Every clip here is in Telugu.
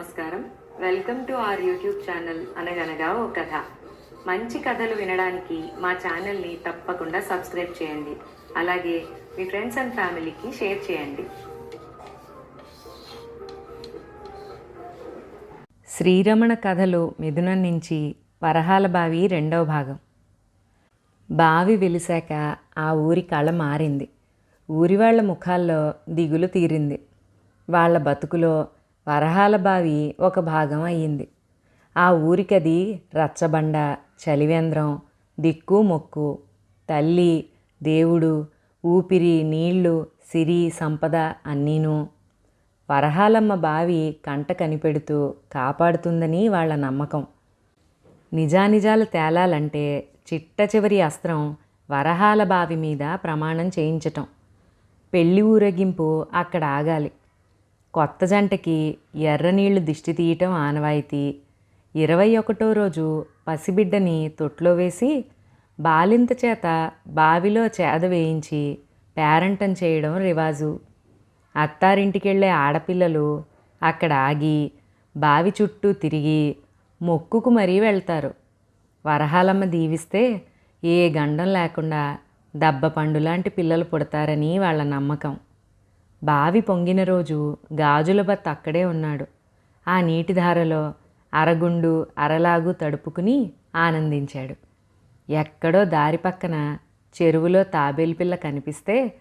నమస్కారం. Welcome to our YouTube channel అనగనగా ఓ కథ. మంచి కథలు వినడానికి మా ఛానల్ని తప్పకుండా సబ్స్క్రైబ్ చేయండి. అలాగే మీ ఫ్రెండ్స్ అండ్ ఫ్యామిలీకి షేర్ చేయండి. శ్రీరమణ కథలు మిథునం నుంచి వరహాల బావి రెండవ భాగం. బావి వెలిశాక ఆ ఊరి కళ మారింది. ఊరి వాళ్ళ ముఖాల్లో దిగులు తీరింది. వాళ్ళ బతుకులో వరహాల బావి ఒక భాగం అయ్యింది. ఆ ఊరికది రచ్చబండ చలివేంద్రం దిక్కు మొక్కు తల్లి దేవుడు ఊపిరి నీళ్ళు సిరి సంపద అన్నీను. వరహాలమ్మ బావి కంట కనిపెడుతూ కాపాడుతుందని వాళ్ళ నమ్మకం. నిజానిజాలు తేలాలంటే చిట్ట చివరి అస్త్రం వరహాల బావి మీద ప్రమాణం చేయించటం. పెళ్ళి ఊరేగింపు అక్కడ ఆగాలి. కొత్త జంటకి ఎర్రనీళ్ళు దిష్టి తీయటం ఆనవాయితీ. ఇరవై ఒకటో రోజు పసిబిడ్డని తొట్లో వేసి బాలింత చేత బావిలో చేద వేయించి పేరంటం చేయడం రివాజు. అత్తారింటికెళ్ళే ఆడపిల్లలు అక్కడ ఆగి బావి చుట్టూ తిరిగి మొక్కుకు మరీ వెళ్తారు. వరహాలమ్మ దీవిస్తే ఏ గండం లేకుండా దబ్బ పండు లాంటి పిల్లలు పుడతారని వాళ్ళ నమ్మకం. బావి పొంగిన రోజు గాజుల బత్త అక్కడే ఉన్నాడు. ఆ నీటి ధారలో అరగుండు అరలాగు తడుపుకుని ఆనందించాడు. ఎక్కడో దారి పక్కన చెరువులో తాబేలు పిల్ల కనిపిస్తే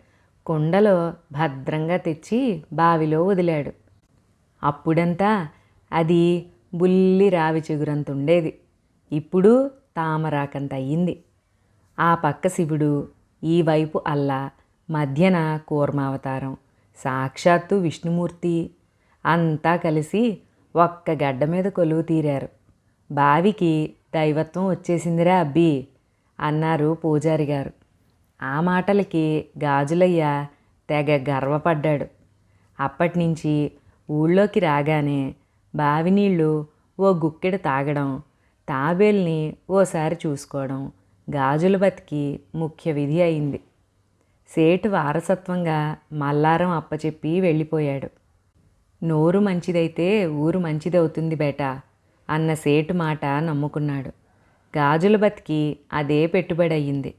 కుండలో భద్రంగా తెచ్చి బావిలో వదిలాడు. అప్పుడంతా అది బుల్లి రావి చిగురంత ఉండేది ఇప్పుడు తామరాకంత అయ్యింది. ఆ పక్క శివుడు ఈ వైపు అల్లా మధ్యన కూర్మావతారం. సాక్షాత్తు విష్ణుమూర్తి. అంతా కలిసి ఒక్క గడ్డ మీద కొలువు తీరారు. బావికి దైవత్వం వచ్చేసిందిరా అబ్బి అన్నారు పూజారి గారు. ఆ మాటలకి గాజులయ్య తెగ గర్వపడ్డాడు. అప్పటినుంచి ఊళ్ళోకి రాగానే బావి నీళ్ళు ఓ గుక్కెడు తాగడం తాబేల్ని ఓసారి చూసుకోవడం గాజుల బతికి ముఖ్య విధి అయింది. సేటు వారసత్వంగా మల్లారం అప్పచెప్పి వెళ్ళిపోయాడు. నోరు మంచిదైతే ఊరు మంచిదవుతుంది బేట అన్న సేటు మాట నమ్ముకున్నాడు. గాజుల బతికి అదే పెట్టుబడి అయ్యింది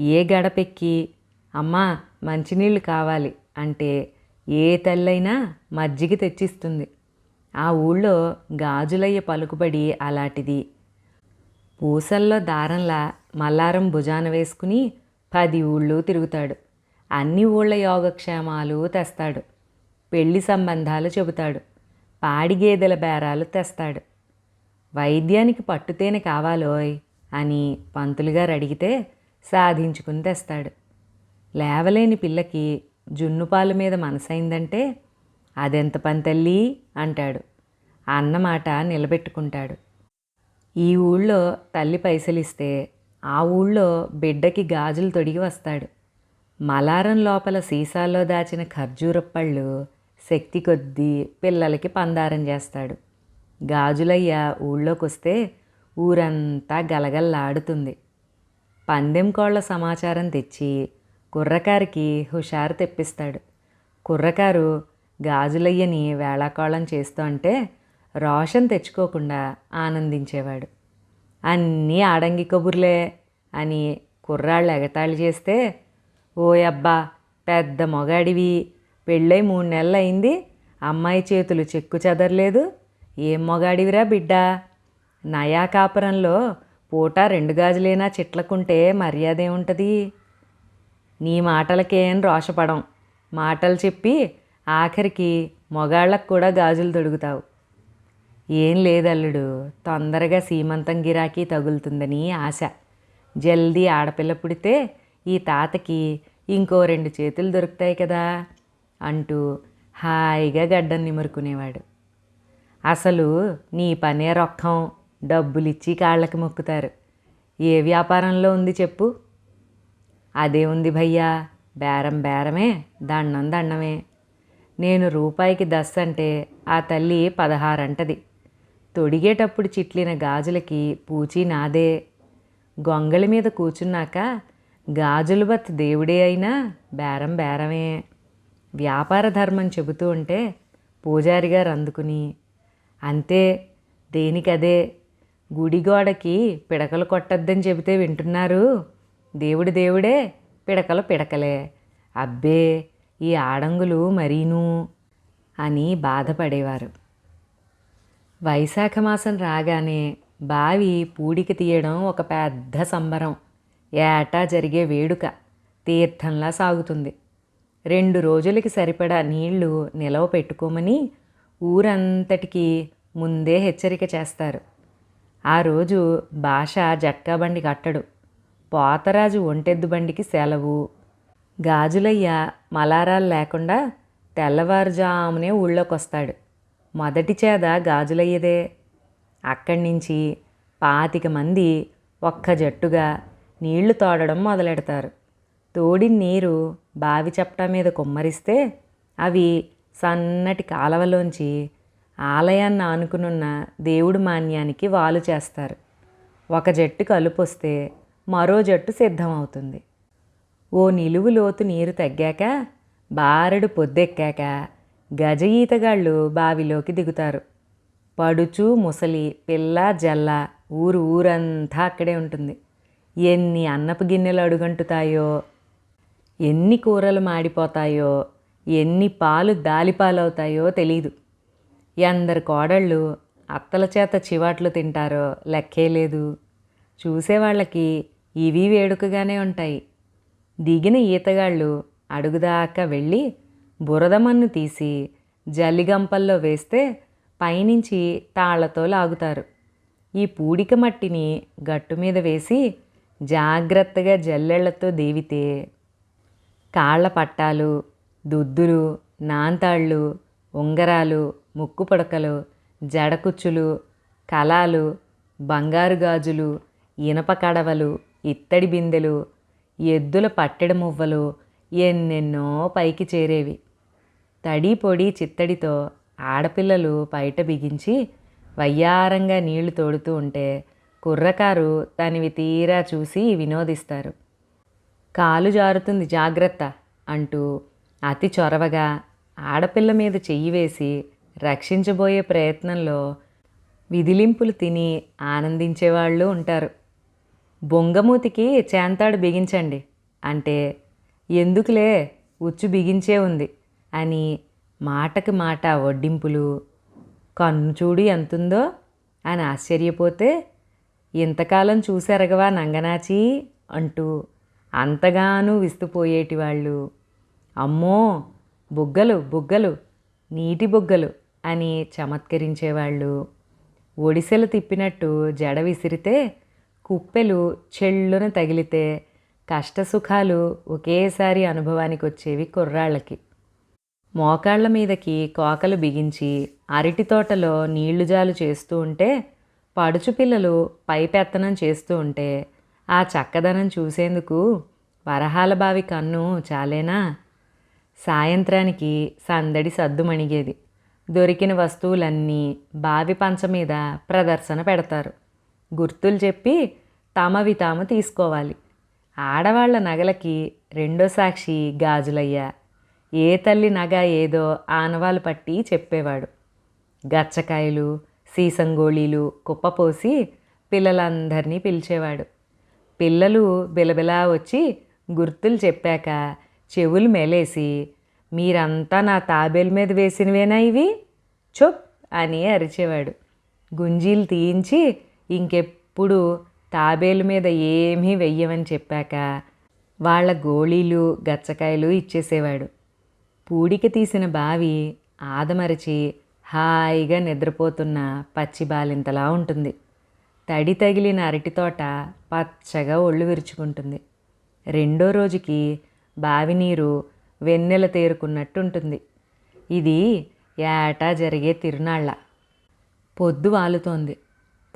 ఏ గడపెక్కి అమ్మా మంచినీళ్ళు కావాలి అంటే ఏ తల్లైనా మజ్జిగ తెచ్చిస్తుంది. ఆ ఊళ్ళో గాజులయ్య పలుకుబడి అలాంటిది. పూసల్లో దారంలా మల్లారం భుజాన వేసుకుని పది ఊళ్ళు తిరుగుతాడు. అన్ని ఊళ్ళ యోగక్షేమాలు తెస్తాడు. పెళ్ళి సంబంధాలు చెబుతాడు. పాడి గేదెల బేరాలు తెస్తాడు. వైద్యానికి పట్టుతేనె కావాలోయ్ అని పంతులుగారు అడిగితే సాధించుకుని తెస్తాడు. లేవలేని పిల్లకి జున్నుపాలు మీద మనసైందంటే అదెంత పంతల్లి అంటాడు. అన్నమాట నిలబెట్టుకుంటాడు. ఈ ఊళ్ళో తల్లి పైసలిస్తే ఆ ఊళ్ళో బిడ్డకి గాజులు తొడిగి వస్తాడు. మలారం లోపల సీసాల్లో దాచిన ఖర్జూరప్పళ్ళు శక్తి కొద్దీ పిల్లలకి పందారం చేస్తాడు. గాజులయ్య ఊళ్ళోకొస్తే ఊరంతా గలగల్లాడుతుంది. పందెం కోళ్ళ సమాచారం తెచ్చి కుర్రకారికి హుషారు తెప్పిస్తాడు. కుర్రకారు గాజులయ్యని వేళాకోళం చేస్తూ అంటే రోషన్ తెచ్చుకోకుండా ఆనందించేవాడు. అన్నీ ఆడంగి కబుర్లే అని కుర్రాళ్ళు ఎగతాళి చేస్తే ఓ అబ్బా పెద్ద మొగాడివి. పెళ్ళై మూడు నెలలు అయింది అమ్మాయి చేతులు చెక్కు చెదరలేదు. ఏం మొగాడివిరా బిడ్డ? నయా కాపురంలో పూట రెండు గాజులైనా చిట్లకుంటే మర్యాద ఏముంటుంది నీ మాటలకేం రోషపడం. మాటలు చెప్పి ఆఖరికి మొగాళ్ళకు కూడా గాజులు తొడుగుతావు ఏం లేదల్లుడు తొందరగా సీమంతం గిరాకీ తగులుతుందని ఆశ. జల్దీ ఆడపిల్ల పుడితే ఈ తాతకి ఇంకో రెండు చేతులు దొరుకుతాయి కదా అంటూ హాయిగా గడ్డం నిమురుకునేవాడు. అసలు నీ పనే రొక్కం డబ్బులిచ్చి కాళ్ళకి మొక్కుతారు. ఏ వ్యాపారంలో ఉంది చెప్పు? అదే ఉంది భయ్యా బేరం బేరమే దండం దండమే. నేను రూపాయికి దస్ అంటే ఆ తల్లి పదహారు అంటది తొడిగేటప్పుడు చిట్లిన గాజులకి పూచి నాదే. గొంగళి మీద కూర్చున్నాక గాజులు బత్ దేవుడే అయినా బేరం బేరమే. వ్యాపార ధర్మం చెబుతూ ఉంటే పూజారి గారు అందుకుని అంతే దేనికదే? గుడి గోడకి పిడకలు కొట్టద్దని చెబితే వింటున్నారు? దేవుడి దేవుడే పిడకలు పిడకలే. అబ్బే ఈ ఆడంగులు మరీను అని బాధపడేవారు. వైశాఖ మాసం రాగానే బావి పూడికి తీయడం ఒక పెద్ద సంబరం. ఏటా జరిగే వేడుక. తీర్థంలా సాగుతుంది. రెండు రోజులకి సరిపడా నీళ్ళు నిలవ పెట్టుకోమని ఊరంతటికి ముందే హెచ్చరిక చేస్తారు. ఆ రోజు భాష జట్కా బండి కట్టడు. పోతరాజు ఒంటెద్దు బండికి సెలవు. గాజులయ్య మలారాలు లేకుండా తెల్లవారుజామునే ఊళ్ళోకొస్తాడు. మొదటి చేద గాజులయ్యేదే. అక్కడి నుంచి పాతిక మంది ఒక్క జట్టుగా నీళ్ళు తోడడం మొదలెడతారు. తోడిన నీరు బావి చప్టా మీద కుమ్మరిస్తే అవి సన్నటి కాలవలోంచి ఆలయాన్ని ఆనుకునున్న దేవుడు మాన్యానికి వాలు చేస్తారు. ఒక జట్టు కలుపొస్తే మరో జట్టు సిద్ధమవుతుంది. ఓ నిలువు లోతు నీరు తగ్గాక బారెడు పొద్దెక్కాక గజ ఈతగాళ్ళు బావిలోకి దిగుతారు. పడుచు ముసలి పిల్ల జల్ల ఊరు ఊరంతా అక్కడే ఉంటుంది. ఎన్ని అన్నపు గిన్నెలు అడుగంటుతాయో ఎన్ని కూరలు మాడిపోతాయో ఎన్ని పాలు దాలిపాలవుతాయో తెలీదు. ఎందరు కోడళ్ళు అత్తల చేత చివాట్లు తింటారో లెక్కే లేదు. చూసేవాళ్ళకి ఇవి వేడుకగానే ఉంటాయి. దిగిన ఈతగాళ్ళు అడుగుదాకా వెళ్ళి బురదమన్ను తీసి జల్లిగంపల్లో వేస్తే పైనుంచి తాళ్ళతో లాగుతారు. ఈ పూడిక మట్టిని గట్టు మీద వేసి జాగ్రత్తగా జల్లెళ్ళతో దేవితే కాళ్ళ పట్టాలు దుద్దులు నాంతాళ్ళు ఉంగరాలు ముక్కు పుడకలు జడకుచ్చులు కలాలు బంగారు గాజులు ఇనప కడవలు ఇత్తడి బిందెలు ఎద్దుల పట్టెడ మువ్వలు ఎన్నెన్నో పైకి చేరేవి. తడి పొడి చిత్తడితో ఆడపిల్లలు బయట బిగించి వయ్యారంగా నీళ్ళు తోడుతూ ఉంటే కుర్రకారు తనివి తీరా చూసి వినోదిస్తారు. కాలు జారుతుంది జాగ్రత్త అంటూ అతి చొరవగా ఆడపిల్ల మీద చెయ్యి వేసి రక్షించబోయే ప్రయత్నంలో విధిలింపులు తిని ఆనందించేవాళ్ళు ఉంటారు. బొంగమూతికి చేంతాడు బిగించండి అంటే ఎందుకులే ఉచ్చు బిగించే ఉంది. అని మాటకి మాట వడ్డింపులు కన్ను చూడు ఎంతుందో అని ఆశ్చర్యపోతే ఇంతకాలం చూసెరగవా నంగనాచి అంటూ అంతగానూ విస్తుపోయేటి వాళ్ళు. అమ్మో బుగ్గలు బుగ్గలు నీటి బుగ్గలు అని చమత్కరించేవాళ్ళు. ఒడిసెలు తిప్పినట్టు జడ విసిరితే కుప్పెలు చెళ్ళున తగిలితే కష్టసుఖాలు ఒకేసారి అనుభవానికి వచ్చేవి కుర్రాళ్ళకి. మోకాళ్ళ మీదకి కోకలు బిగించి అరటి తోటలో నీళ్ళు జాలు చేస్తూ ఉంటే పడుచు పిల్లలు పైపెత్తనం చేస్తూ ఉంటే ఆ చక్కదనం చూసేందుకు వరహాల బావి కన్ను చాలేనా? సాయంత్రానికి సందడి సద్దుమణిగేది. దొరికిన వస్తువులన్నీ బావి పంచ మీద ప్రదర్శన పెడతారు. గుర్తులు చెప్పి తమవి తాము తీసుకోవాలి. ఆడవాళ్ళ నగలకి రెండో సాక్షి గాజులయ్యా. ఏ తల్లి నగ ఏదో ఆనవాలు పట్టి చెప్పేవాడు. గచ్చకాయలు సీసంగోళీలు కుప్పపోసి పిల్లలందరినీ పిలిచేవాడు. పిల్లలు బిలబిలా వచ్చి గుర్తులు చెప్పాక చెవులు మెలేసి మీరంతా నా తాబేలు మీద వేసినవేనా ఇవి? చొప్ అని అరిచేవాడు. గుంజీలు తీయించి ఇంకెప్పుడు తాబేలు మీద ఏమీ వెయ్యమని చెప్పాక వాళ్ళ గోళీలు గచ్చకాయలు ఇచ్చేసేవాడు. పూడిక తీసిన బావి ఆదమరచి హాయిగా నిద్రపోతున్న పచ్చి బాలింతలా ఉంటుంది. తడి తగిలిన అరటి తోట పచ్చగా ఒళ్ళు విరుచుకుంటుంది. రెండో రోజుకి బావి నీరు వెన్నెల తేరుకున్నట్టుంటుంది. ఇది ఏటా జరిగే తిరునాళ్ళ. పొద్దు వాలుతోంది.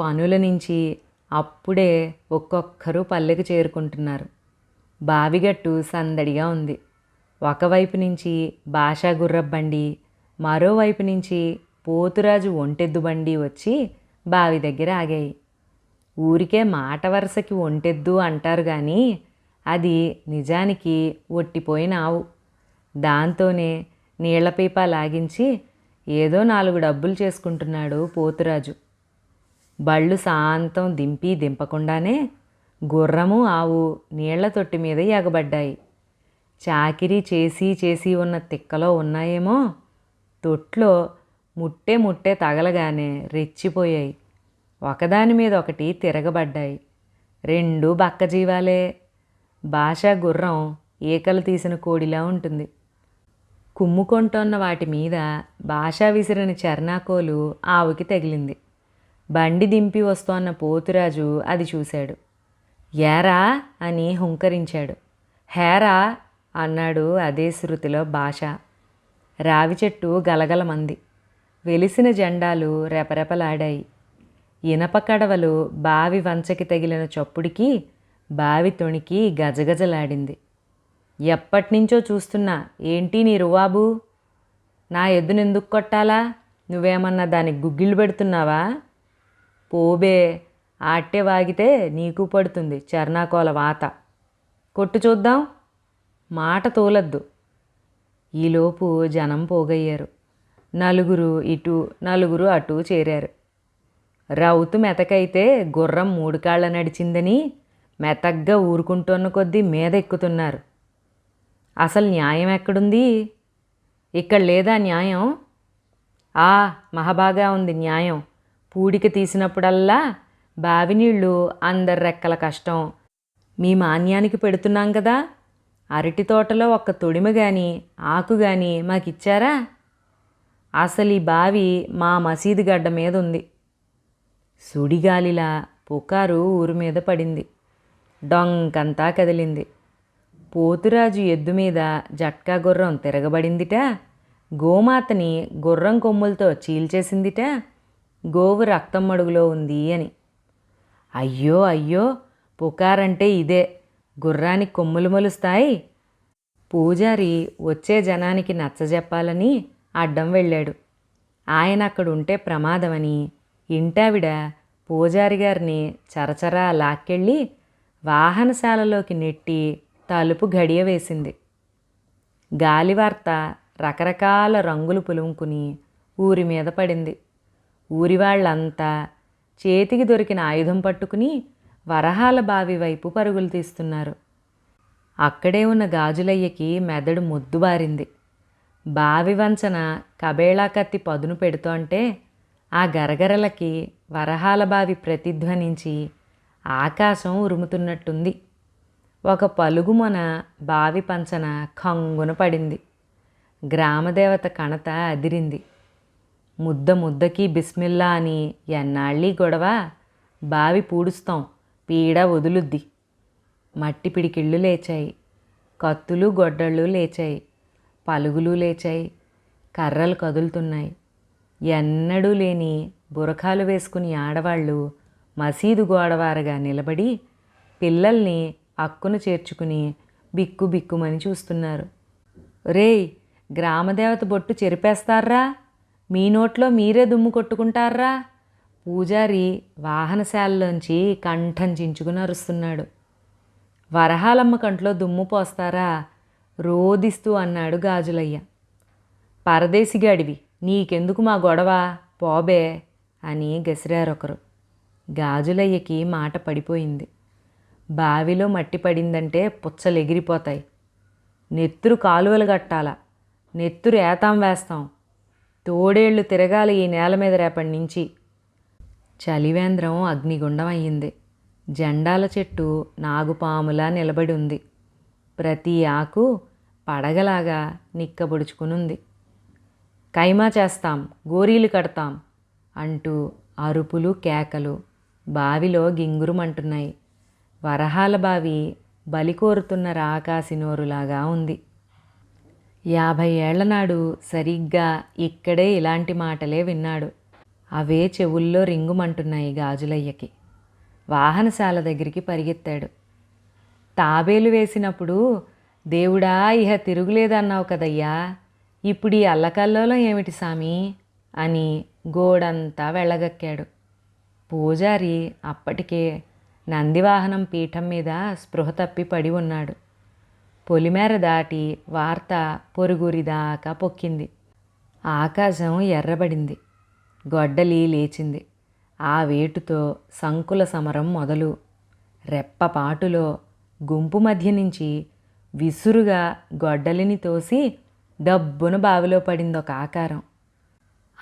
పనుల నుంచి అప్పుడే ఒక్కొక్కరు పల్లెకు చేరుకుంటున్నారు. బావిగట్టు సందడిగా ఉంది. ఒకవైపు నుంచి భాషా గుర్రబండి మరోవైపు నుంచి పోతురాజు ఒంటెద్దు బండి వచ్చి బావి దగ్గర ఆగాయి. ఊరికే మాట వరుసకి ఒంటెద్దు అంటారు కానీ అది నిజానికి ఒట్టిపోయిన ఆవు. దాంతోనే నీళ్ళ పీప లాగించి ఏదో నాలుగు డబ్బులు చేసుకుంటున్నాడు పోతురాజు. బళ్ళు శాంతం దింపి దింపకుండానే గుర్రము ఆవు నీళ్ళ తొట్టి మీద ఎగబడ్డాయి. చాకిరీ చేసి చేసి ఉన్న తిక్కలో ఉన్నాయేమో? తొట్లో ముట్టే ముట్టే తగలగానే రెచ్చిపోయాయి. ఒకదాని మీద ఒకటి తిరగబడ్డాయి. రెండు బక్క జీవాలే భాష గుర్రం ఈకలు తీసిన కోడిలా ఉంటుంది. కుమ్ముకొంటోన్న వాటి మీద భాష విసిరిన చర్నాకోలు ఆవుకి తగిలింది. బండి దింపి వస్తోన్న పోతురాజు అది చూశాడు. ఏరా అని హుంకరించాడు. హేరా అన్నాడు అదే శృతిలో భాష. రావి చెట్టు గలగలమంది. వెలిసిన జెండాలు రెపరెపలాడాయి. ఇనప కడవలు బావి వంచకి తగిలిన చప్పుడికి బావి తొణికి గజగజలాడింది. ఎప్పటినుంచో చూస్తున్నా ఏంటి నీ రువాబు? నా ఎద్దునెందుకు కొట్టాలా? నువ్వేమన్నా దానికి గుగ్గిళ్ళు పెడుతున్నావా? పోబే ఆట్టే వాగితే నీకు పడుతుంది చర్నాకోల వాత. కొట్టు చూద్దాం. మాట తోలద్దు. ఈలోపు జనం పోగయ్యారు. నలుగురు ఇటు నలుగురు అటు చేరారు. రౌతు మెతకైతే గుర్రం మూడు కాళ్ళ నడిచిందని మెతగ్గా ఊరుకుంటున్న కొద్దీ మీద ఎక్కుతున్నారు అసలు న్యాయం ఎక్కడుంది? ఇక్కడ లేదా న్యాయం? ఆ మహాబాగా ఉంది న్యాయం. పూడిక తీసినప్పుడల్లా బావి నీళ్ళు అందరి రెక్కల కష్టం. మీ మాన్యానికి పెడుతున్నాం కదా? అరటి తోటలో ఒక్క తొడిమ గాని ఆకు గాని మాకిచ్చారా? అసలు ఈ బావి మా మసీదు గడ్డ మీద ఉంది సుడిగాలిలా పుకారు ఊరు మీద పడింది. డొంకంతా కదిలింది. పోతురాజు ఎద్దు మీద జట్కా గుర్రం తిరగబడిందిట. గోమాతని గుర్రం కొమ్ములతో చీల్చేసిందిట. గోవు రక్తం మడుగులో ఉంది అని. అయ్యో అయ్యో పుకారంటే ఇదే. గుర్రానికి కొమ్ములు మొలుస్తాయి. పూజారి వచ్చే జనానికి నచ్చజెప్పాలని అడ్డం వెళ్ళాడు. ఆయన అక్కడుంటే ప్రమాదమని ఇంటావిడ పూజారి గారిని చరచరా లాక్కెళ్ళి వాహనశాలలోకి నెట్టి తలుపు గడియ వేసింది. గాలివార్త రకరకాల రంగులు పులుముకుని ఊరి మీద పడింది. ఊరి వాళ్ళంతా చేతికి దొరికిన ఆయుధం పట్టుకుని వరహాల బావి వైపు పరుగులు తీస్తున్నారు. అక్కడే ఉన్న గాజులయ్యకి మెదడు మొద్దుబారింది బావి వంచన కబేళా కత్తి పదును పెడుతోంటే ఆ గరగరలకి వరహాల బావి ప్రతిధ్వనించి ఆకాశం ఉరుముతున్నట్టుంది. ఒక పలుగుమొన బావి పంచన కంగున పడింది. గ్రామదేవత కణత అదిరింది. ముద్ద ముద్దకి బిస్మిల్లా అని ఎన్నాళ్ళీ గొడవ బావి పూడుస్తాం. పీడ వదులుద్ది. మట్టి పిడికిళ్ళు లేచాయి. కత్తులు గొడ్డళ్ళు లేచాయి. పలుగులు లేచాయి. కర్రలు కదులుతున్నాయి. ఎన్నడూ లేని బురకాలు వేసుకుని ఆడవాళ్ళు మసీదు గోడవారగా నిలబడి పిల్లల్ని అక్కును చేర్చుకుని బిక్కు బిక్కుమని చూస్తున్నారు. రేయ్ గ్రామదేవత బొట్టు చెరిపేస్తారా మీ నోట్లో మీరే దుమ్ము కొట్టుకుంటారా పూజారి వాహనశాలలోంచి కంఠం చించుకుని అరుస్తున్నాడు. వరహాలమ్మ కంట్లో దుమ్ము పోస్తారా? రోదిస్తూ అన్నాడు గాజులయ్య. పరదేశిగాడివి నీకెందుకు మా గొడవ? పోబే అని గసిరారొకరు. గాజులయ్యకి మాట పడిపోయింది. బావిలో మట్టి పడిందంటే పుచ్చలు ఎగిరిపోతాయి నెత్తురు కాలువలు కట్టాల? నెత్తురు ఏతాం వేస్తాం. తోడేళ్ళు తిరగాలి ఈ నేల మీద రేపటి నుంచి. చలివేంద్రం అగ్నిగుండం అయ్యింది. జెండాల చెట్టు నాగుపాములా నిలబడి ఉంది. ప్రతి ఆకు పడగలాగా నిక్కబొడుచుకునుంది. కైమా చేస్తాం గోరీలు కడతాం అంటూ అరుపులు కేకలు బావిలో గింగురుమంటున్నాయి. వరహాల బావి బలి కోరుతున్న రాకాసినోరులాగా ఉంది. యాభై ఏళ్ళ నాడు సరిగ్గా ఇక్కడే ఇలాంటి మాటలే విన్నాడు. అవే చెవుల్లో రింగుమంటున్నాయి గాజులయ్యకి. వాహనశాల దగ్గరికి పరిగెత్తాడు. తాబేలు వేసినప్పుడు దేవుడా ఇహ తిరుగులేదన్నావు కదయ్యా. ఇప్పుడు ఈ అల్లకల్లోలం ఏమిటి సామి? అని గోడంతా వెళ్ళగక్కాడు. పూజారి అప్పటికే నందివాహనం పీఠం మీద స్పృహ తప్పి పడి ఉన్నాడు. పొలిమేర దాటి వార్త పొరుగురి దాకా పొక్కింది. ఆకాశం ఎర్రబడింది. గొడ్డలి లేచింది. ఆ వేటుతో సంకుల సమరం మొదలు. రెప్పపాటులో గుంపు మధ్య నుంచి విసురుగా గొడ్డలిని తోసి డబ్బున బావిలో పడింది ఒక ఆకారం.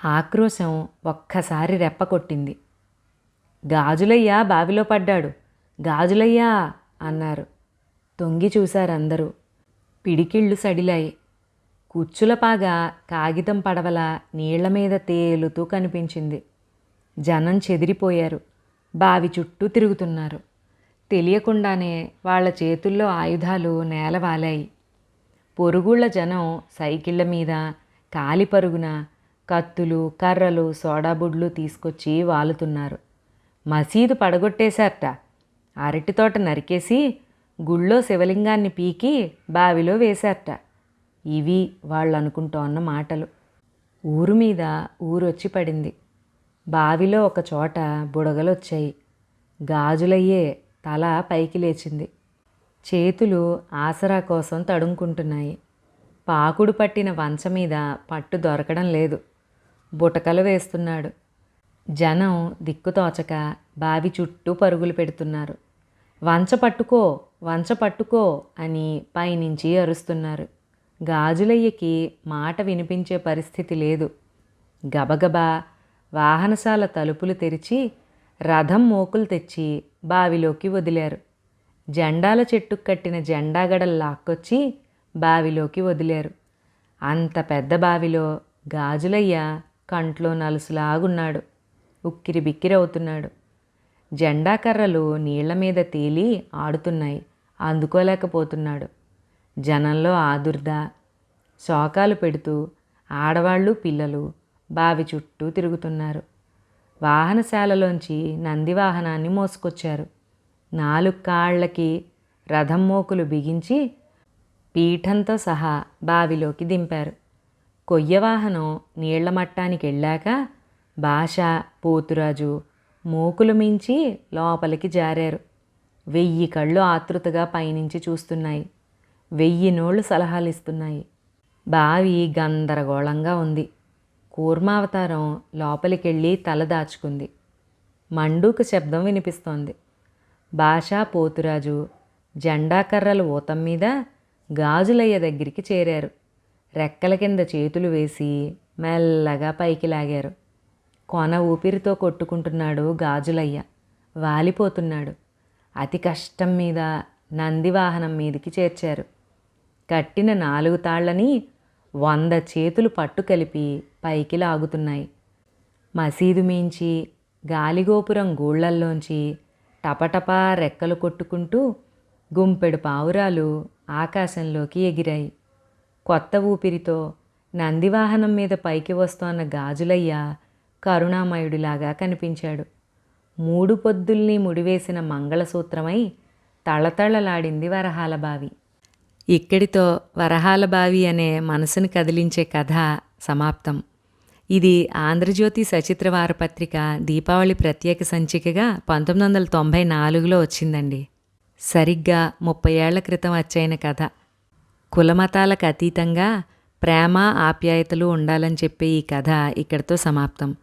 ఆక్రోశం ఒక్కసారి రెప్ప కొట్టింది. గాజులయ్యా బావిలో పడ్డాడు. గాజులయ్యా అన్నారు. తొంగి చూశారందరూ. పిడికిళ్ళు సడిలాయి. కుచ్చులపాగా కాగితం పడవల నీళ్ళ మీద తేలుతూ కనిపించింది. జనం చెదిరిపోయారు. బావి చుట్టూ తిరుగుతున్నారు. తెలియకుండానే వాళ్ళ చేతుల్లో ఆయుధాలు నేలవాలాయి. పొరుగుళ్ళ జనం సైకిళ్ళ మీద కాలిపరుగున కత్తులు కర్రలు సోడాబుడ్లు తీసుకొచ్చి వాలుతున్నారు. మసీదు పడగొట్టేశారట. అరటి తోట నరికేసి గుళ్ళో శివలింగాన్ని పీకి బావిలో వేశారట. ఇవి వాళ్ళు అనుకుంటోన్న మాటలు. ఊరు మీద ఊరొచ్చి పడింది. బావిలో ఒక చోట బుడగలొచ్చాయి. గాజులయ్యే తల పైకి లేచింది. చేతులు ఆసరా కోసం తడుముకుంటున్నాయి. పాకుడు పట్టిన వంచ మీద పట్టు దొరకడం లేదు. బుటకలు వేస్తున్నాడు. జనం దిక్కుతోచక బావి చుట్టూ పరుగులు పెడుతున్నారు. వంచ పట్టుకో వంచ పట్టుకో అని పైనుంచి అరుస్తున్నారు. గాజులయ్యకి మాట వినిపించే పరిస్థితి లేదు. గబగబా వాహనశాల తలుపులు తెరిచి రథం మోకులు తెచ్చి బావిలోకి వదిలారు. జెండాల చెట్టుకు కట్టిన జెండాగడలు లాక్కొచ్చి బావిలోకి వదిలారు. అంత పెద్ద బావిలో గాజులయ్య కంట్లో నలుసులాగున్నాడు. ఉక్కిరి బిక్కిరవుతున్నాడు జెండా కర్రలు నీళ్ళ మీద తేలి ఆడుతున్నాయి. అందుకోలేకపోతున్నాడు. జనంలో ఆదుర్ద శోకాలు పెడుతూ ఆడవాళ్ళు పిల్లలు బావి చుట్టూ తిరుగుతున్నారు. వాహనశాలలోంచి నంది వాహనాన్ని మోసుకొచ్చారు. నాలుగు కాళ్ళకి రథం మోకులు బిగించి పీఠంతో సహా బావిలోకి దింపారు. కొయ్య వాహనం నీళ్ళ మట్టానికి వెళ్ళాక భాష పోతురాజు మోకులు మించి లోపలికి జారారు. వెయ్యి కళ్ళు ఆతృతగా పైనుంచి చూస్తున్నాయి. వెయ్యి నోళ్ళు సలహాలు ఇస్తున్నాయి. బావి గందరగోళంగా ఉంది. కూర్మావతారం లోపలికెళ్ళి తల దాచుకుంది. మండూకు శబ్దం వినిపిస్తోంది. భాషా పోతురాజు జెండాకర్రల ఊతం మీద గాజులయ్య దగ్గరికి చేరారు. రెక్కల కింద చేతులు వేసి మెల్లగా పైకి లాగారు. కొన ఊపిరితో కొట్టుకుంటున్నాడు గాజులయ్య. వాలిపోతున్నాడు. అతి కష్టం మీద నంది వాహనం మీదికి చేర్చారు. కట్టిన నాలుగు తాళ్ళని వంద చేతులు పట్టు కలిపి పైకి లాగుతున్నాయి. మసీదు మించి గాలిగోపురం గూళ్ళల్లోంచి టపటపా రెక్కలు కొట్టుకుంటూ గుంపెడు పావురాలు ఆకాశంలోకి ఎగిరాయి. కొత్త ఊపిరితో నందివాహనం మీద పైకి వస్తోన్న గాజులయ్య కరుణామయుడిలాగా కనిపించాడు. మూడు పొద్దుల్ని ముడివేసిన మంగళసూత్రమై తళతళలాడింది వరహాల బావి. ఇక్కడితో వరహాల బావి అనే మనసును కదిలించే కథ సమాప్తం. ఇది ఆంధ్రజ్యోతి సచిత్ర వారపత్రిక దీపావళి ప్రత్యేక సంచికగా పంతొమ్మిది వందల తొంభై నాలుగులో వచ్చిందండి. సరిగ్గా ముప్పై ఏళ్ళ క్రితం వచ్చైన కథ. కులమతాలకు అతీతంగా ప్రేమ ఆప్యాయతలు ఉండాలని చెప్పే ఈ కథ ఇక్కడితో సమాప్తం.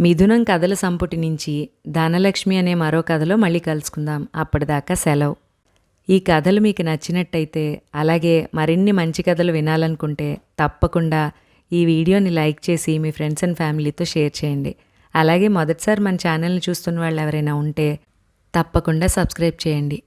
మిథునం కథల సంపుటి నుంచి ధనలక్ష్మి అనే మరో కథలో మళ్ళీ కలుసుకుందాం. అప్పటిదాకా సెలవు. ఈ కథలు మీకు నచ్చినట్టయితే అలాగే మరిన్ని మంచి కథలు వినాలనుకుంటే తప్పకుండా ఈ వీడియోని లైక్ చేసి మీ ఫ్రెండ్స్ అండ్ ఫ్యామిలీతో షేర్ చేయండి. అలాగే మొదటిసారి మన ఛానల్ని చూస్తున్న వాళ్ళు ఎవరైనా ఉంటే తప్పకుండా సబ్స్క్రైబ్ చేయండి.